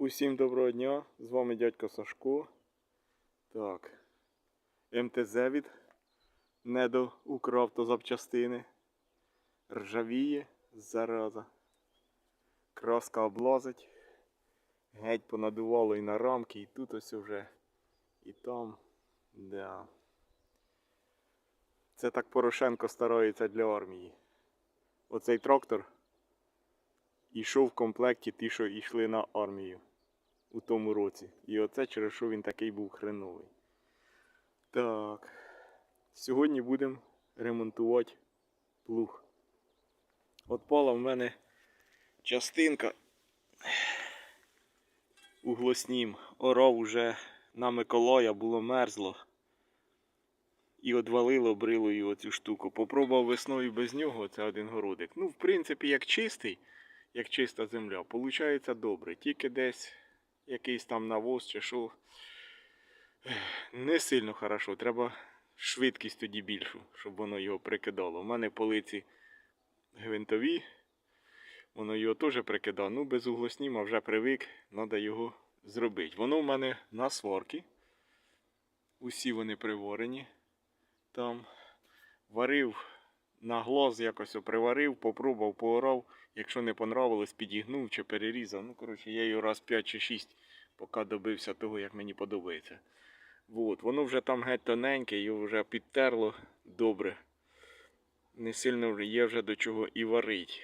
Усім доброго дня, з вами дядько Сашко. Так. МТЗ від Недо Укравтозапчастини. Ржавіє, зараза. Краска облазить. Геть понадувало і на рамки, і тут ось вже, і там. Да. Це так Порошенко старається для армії. Оцей трактор ішов в комплекті ті, що йшли на армію у тому році. І оце через що він такий був хреновий. Так. Сьогодні будемо ремонтувати плуг. Отпала в мене частинка у глоснім. Орав уже на Миколая було мерзло. І одвалило брилою оцю штуку. Попробував весною без нього, це один городик. Ну, в принципі, як чистий, як чиста земля, получається добре. Тільки десь якийсь там навоз чи що. Не сильно хорошо. Треба швидкість тоді більшу, щоб воно його прикидало. У мене полиці гвинтові. Воно його теж прикидає. Ну, без углосніма вже привик, треба його зробити. Воно в мене на сварці. Усі вони приворені. Там варив на глаз якось приварив, попробував, поорав. Якщо не понравилось, підігнув чи перерізав. Ну, коротше, я його раз 5 чи 6, поки добився того, як мені подобається. Вот. Воно вже там геть тоненьке, його вже підтерло добре. Не сильно вже є вже до чого і варить.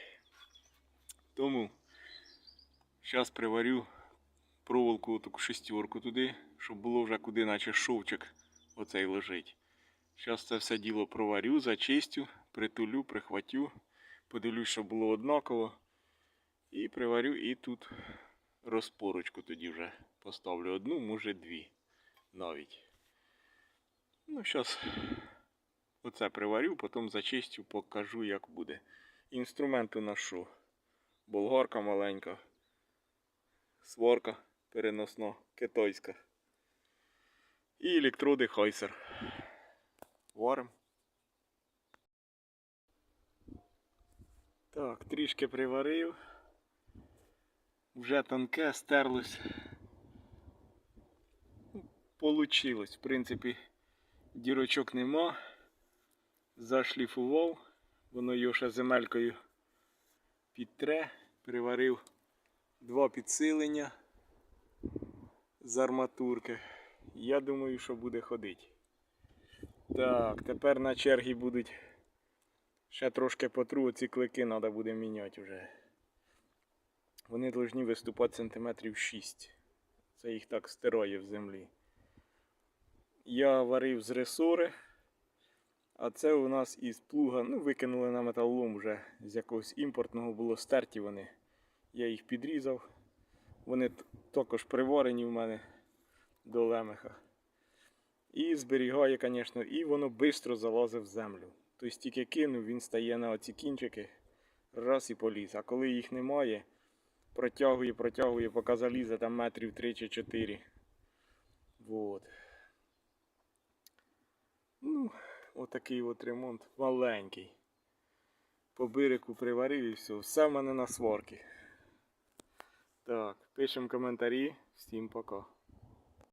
Тому зараз приварю проволоку таку шестерку туди, щоб було вже куди, наче шовчик оцей лежить. Зараз це все діло проварю, зачистю, притулю, прихватю. Подивлюсь, щоб було однаково. І приварю і тут розпорочку тоді вже поставлю одну, може дві навіть. Ну, зараз оце приварю, потім зачистю, покажу, як буде. Інструмент у нас що? Болгарка маленька, сварка переносна, китайська. І електроди Хайсер. Варим. Так, трішки приварив. Вже тонке, стерлось. Получилось. В принципі, дірочок нема. Зашліфував. Воно його ще земелькою підтре. Приварив два підсилення з арматурки. Я думаю, що буде ходити. Так, тепер на чергі будуть ще трошки потру, ці клики треба буде міняти вже. Вони повинні виступати сантиметрів 6. Це їх так стирає в землі. Я варив з ресори, а це у нас із плуга, ну, викинули на металолом вже з якогось імпортного було стерті вони. Я їх підрізав. Вони також приварені в мене до лемеха. І зберігає, звісно, і воно швидко залазить в землю. Тобто тільки кинув, він стає на оці кінчики, раз і поліз. А коли їх немає, протягує, протягує, поки залізе там метрів 3 чи 4. Вот. Ну, отакий от ремонт маленький. По бирику приварив і все. Все в мене на сварки. Так, пишемо коментарі. Всім пока.